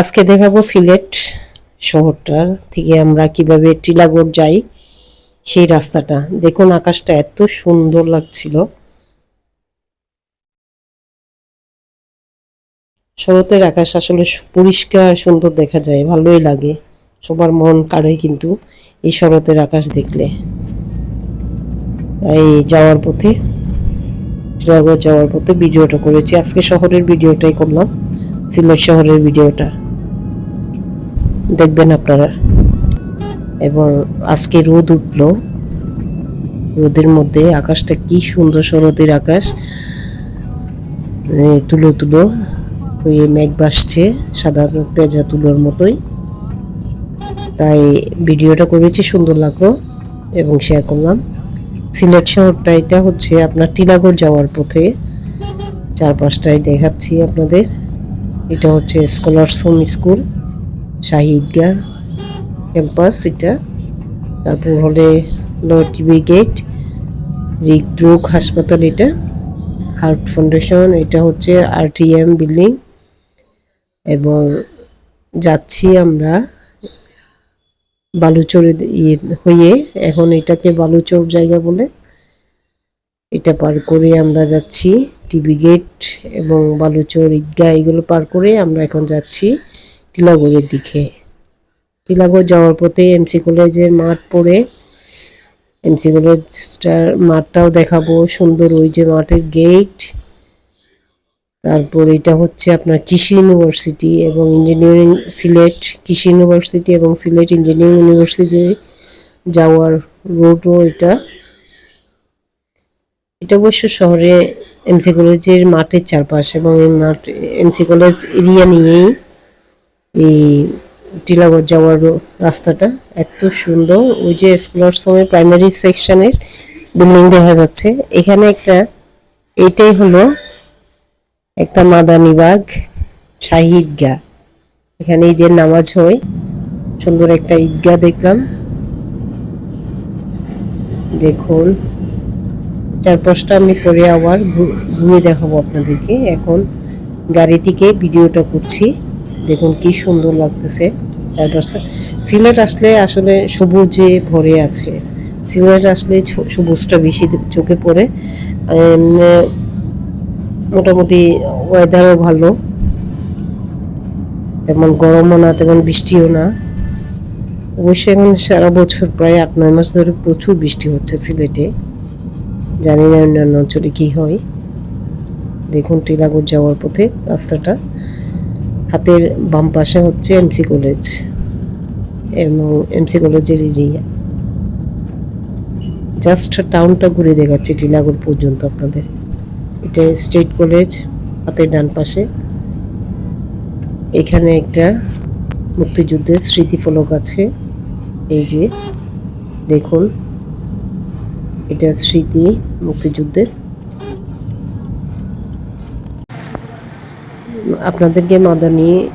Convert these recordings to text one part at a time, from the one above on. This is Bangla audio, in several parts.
আজকে দেখাবো সিলেট শহরটার থেকে আমরা কীভাবে টিলাগড় যাই, সেই রাস্তাটা। দেখুন আকাশটা এত সুন্দর লাগছিল। শরতের আকাশ আসলে পরিষ্কার, সুন্দর দেখা যায়, ভালোই লাগে। সবার মন কাড়ে কিন্তু এই শরতের আকাশ দেখলে। তাই যাওয়ার পথে, টিলাগড় যাওয়ার পথে ভিডিওটা করেছি। আজকে শহরের ভিডিওটাই করলাম, সিলেট শহরের ভিডিওটা। দেখবেন আপনারা। এবং আজকে রোদ উঠল। রোদের মধ্যে আকাশটা কি সুন্দর শরতের আকাশ। তুলো তুলো হয়ে মেঘ ভাসছে সাদা পেঁজা তুলোর মতোই। তাই ভিডিওটা করেছি, সুন্দর লাগল এবং শেয়ার করলাম। সিলেট শহরটা, এটা হচ্ছে আপনার টিলাগড় যাওয়ার পথে। চারপাশটায় দেখাচ্ছি আপনাদের। এটা হচ্ছে স্কলার্স হোম স্কুল শাহিদগা ক্যাম্পাস, এটা। তারপর হলে টিভি গেট হৃদরোগ হাসপাতাল, এটা। হার্ট ফাউন্ডেশন, এটা হচ্ছে আরটিএম বিল্ডিং। এবং যাচ্ছি আমরা বালুচরে ইয়ে হয়ে, এখন এটাকে বালুচর জায়গা বলে। এটা পার করে আমরা যাচ্ছি টিভি গেট এবং বালুচর ঈদগাহ, এগুলো পার করে আমরা এখন যাচ্ছি। টিলাগড়ের দিকে। টিলাগড় যাওয়ার পথে এমসি কলেজের মাঠ পড়ে। এমসি কলেজটার মাঠটাও দেখাবো। সুন্দর ওই যে মাঠের গেট তারপর এটা হচ্ছে আপনার কৃষি ইউনিভার্সিটি এবং ইঞ্জিনিয়ারিং সিলেট, কৃষি ইউনিভার্সিটি এবং সিলেট ইঞ্জিনিয়ারিং ইউনিভার্সিটি যাওয়ার রোডও এটা। এটা অবশ্য শহরে এমসি কলেজের মাঠের চারপাশ এবং এই মাঠ এমসি কলেজ এরিয়া নিয়েই এই টিলাগড় যাওয়ার রাস্তাটা এত সুন্দর। ওই যে স্কলার্স সময় প্রাইমারি সেকশনের বিল্ডিং দেখা যাচ্ছে। এখানে একটা, এটাই হলো একটা মাদানীবাগ শাহী ঈদগাহ এখানে ঈদের নামাজ হয়। সুন্দর একটা ঈদগাহ দেখলাম। দেখুন, চারপাশটা আমি পরে আবার ঘুরে দেখাবো আপনাদেরকে। এখন গাড়ি থেকে ভিডিওটা করছি। দেখুন কি সুন্দর লাগতেছে চারপাশটা সিলেট আসলে আসলে সবুজে ভরে আছে। সিলেট আসলে সবুজটা বেশি চোখে পড়ে। মোটামুটি ওয়েদারও ভালো। তেমন গরমও না, তেমন বৃষ্টিও না। অবশ্যই এখন সারা বছর প্রায় আট, নয় মাস ধরে প্রচুর বৃষ্টি হচ্ছে সিলেটে। জানি না অন্যান্য অঞ্চলে কি হয়। দেখুন টিলাগড় যাওয়ার পথে রাস্তাটা। হাতের বাম পাশে হচ্ছে এমসি কলেজ এবং এমসি কলেজের এরিয়া জাস্ট টাউনটা ঘুরে দেখাচ্ছি, টিলাগড় পর্যন্ত আপনাদের। এটা স্টেট কলেজ হাতের ডান পাশে। এখানে একটা মুক্তিযুদ্ধের স্মৃতিফলক আছে। এই যে, দেখুন, এটা স্মৃতি মুক্তিযুদ্ধের আপনাদেরকে মাদানি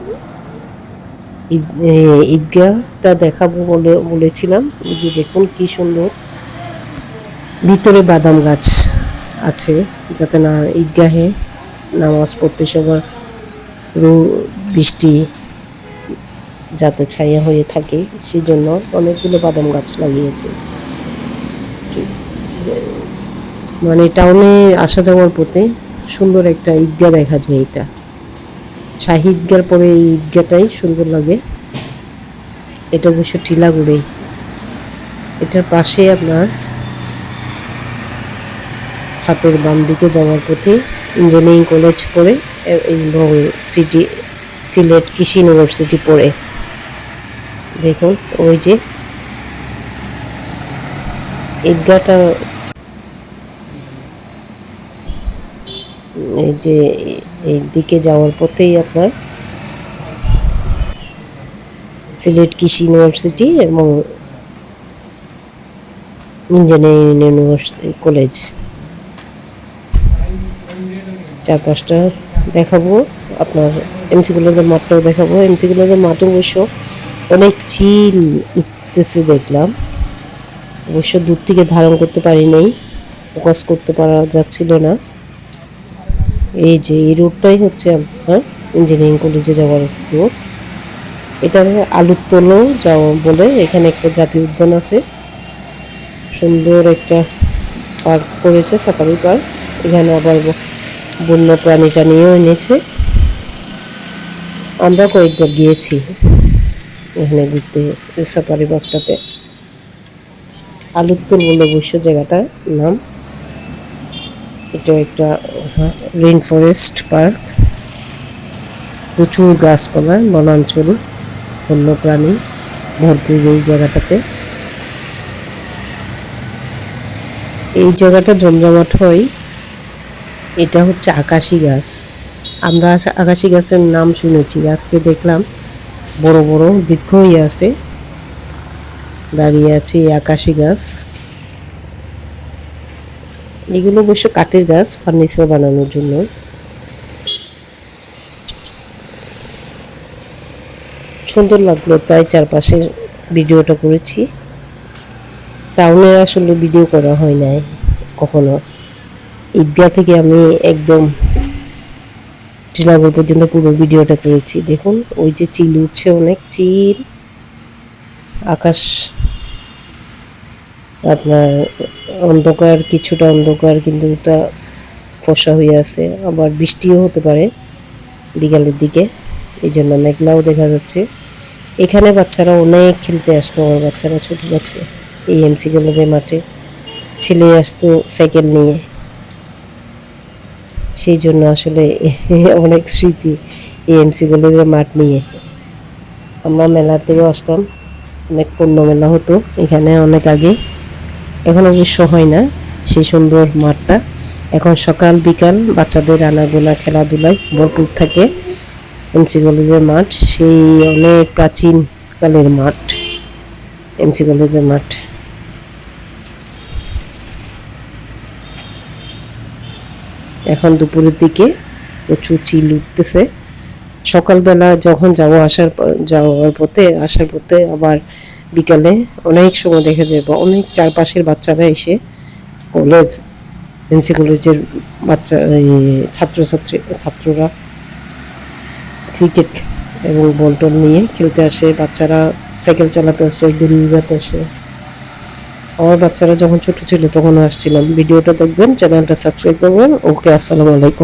ঈদগাহটা দেখাবো বলে, বলেছিলাম। যে দেখুন কি সুন্দর। ভিতরে বাদাম গাছ আছে, যাতে না ঈদগাহে নামাজ পড়তে সবার রো- বৃষ্টি যাতে ছায়া হয়ে থাকে সেই জন্য অনেকগুলো বাদাম গাছ লাগিয়েছে। মানে টাউনে আসা যাওয়ার পথে সুন্দর একটা ঈদগাহ দেখা যায় এটা। শাহী পরে এই ঈদগাহটাই সুন্দর লাগে। এটা অবশ্য টিলাগুড়ে। এটার পাশে আপনার হাতের বাম দিকে যাওয়ার পথে ইঞ্জিনিয়ারিং কলেজ এ- এবং সিটি, সিলেট কৃষি ইউনিভার্সিটি পড়ে। দেখুন, ওই যে ঈদগাহটা, এই যে এই দিকে যাওয়ার পথেই আপনার সিলেট কৃষি ইউনিভার্সিটি এবং ইঞ্জিনিয়ারিং ইউনিভার্সিটি কলেজ। চারপাশটা দেখাবো, আপনার এমসি কলেজের মাঠটাও দেখাবো। এমসি কলেজের মাঠে অবশ্য অনেক চিল উঠতেছে দেখলাম। অবশ্য দূর থেকে ধারণ করতে পারি নাই, ফোকাস করতে পারা যাচ্ছিল না। এই যে, এই রোডটাই হচ্ছে আপনার ইঞ্জিনিয়ারিং কলেজে যাওয়ার রোড এটা আলুর তোলো যাও বলে এখানে একটা জাতীয় উদ্যান আছে। সুন্দর একটা পার্ক করেছে সাফারি পার্ক এখানে আবার বন্য প্রাণীটা নিয়েও এনেছে। আমরা কয়েকবার গিয়েছি এখানে ঘুরতে সাফারি পার্কটাতে আলুত্তর বলে অবশ্য জায়গাটার নাম। এটা একটা রেইন ফরেস্ট পার্ক প্রচুর গাছপালা, বনাঞ্চল বন্য প্রাণী ভরপুর এই জায়গাটাতে। এই জায়গাটা জমজমাট হয়। এটা হচ্ছে আকাশি গাছ। আমরা আকাশি গাছের নাম শুনেছি। আজকে দেখলাম বড় বড় বৃক্ষ হয়ে আছে। দাঁড়িয়ে আছে এই আকাশি গাছ। এগুলো অবশ্য কাঠের গাছ ফার্নিচার বানানোর জন্য। সুন্দর লাগল চাই চারপাশের ভিডিওটা করেছি। টাউনে আসলে ভিডিও করা হয় নাই কখনো। ঈদগাহ থেকে আমি একদম শ্রীনগর পর্যন্ত পুরো ভিডিওটা করেছি। দেখুন, ওই যে চিল উঠছে অনেক, চিল, আকাশ। আপনার অন্ধকার, কিছুটা অন্ধকার, কিন্তু ওটা ফর্সা হয়ে আছে। আবার বৃষ্টিও হতে পারে বিকালের দিকে। এই জন্য মেঘলাও দেখা যাচ্ছে। এখানে বাচ্চারা অনেক খেলতে আসতো, আমার বাচ্চারা ছোট থাকতে। এই এমসি কলেজের মাঠে ছেলে আসতো সাইকেল নিয়ে। সেই জন্য আসলে অনেক স্মৃতি এই এমসি কলেজের মাঠ নিয়ে। আমরা মেলাতেও আসতাম। অনেক পণ্য মেলা হতো এখানে অনেক আগে। এখন অবশ্য হয় না সেই সুন্দর মাঠটা। এখন সকাল, বিকাল বাচ্চাদের আনাগোনা, খেলাধুলায় ভরপুর থাকে এমসি কলেজের মাঠ। সেই অনেক প্রাচীন কালের মাঠ এমসি কলেজের মাঠ। এখন দুপুরের দিকে প্রচুর চিল উঠতেছে। সকালবেলা যখন যাওয়া আসার যাওয়ার পথে, আসার পথে আবার বিকালে অনেক সময় দেখা যায়, বা অনেক চারপাশের বাচ্চারা এসে কলেজ, এমসি কলেজের বাচ্চা ছাত্রছাত্রী, ছাত্ররা ক্রিকেট এবং বল টল নিয়ে খেলতে আসে। বাচ্চারা সাইকেল চালাতে আসে গুড়ি উড়াতে আসে। আমার বাচ্চারা যখন ছোট ছিল তখন আসছিলাম। ভিডিওটা দেখবেন, চ্যানেলটা সাবস্ক্রাইব করবেন। ওকে, আসসালামু আলাইকুম।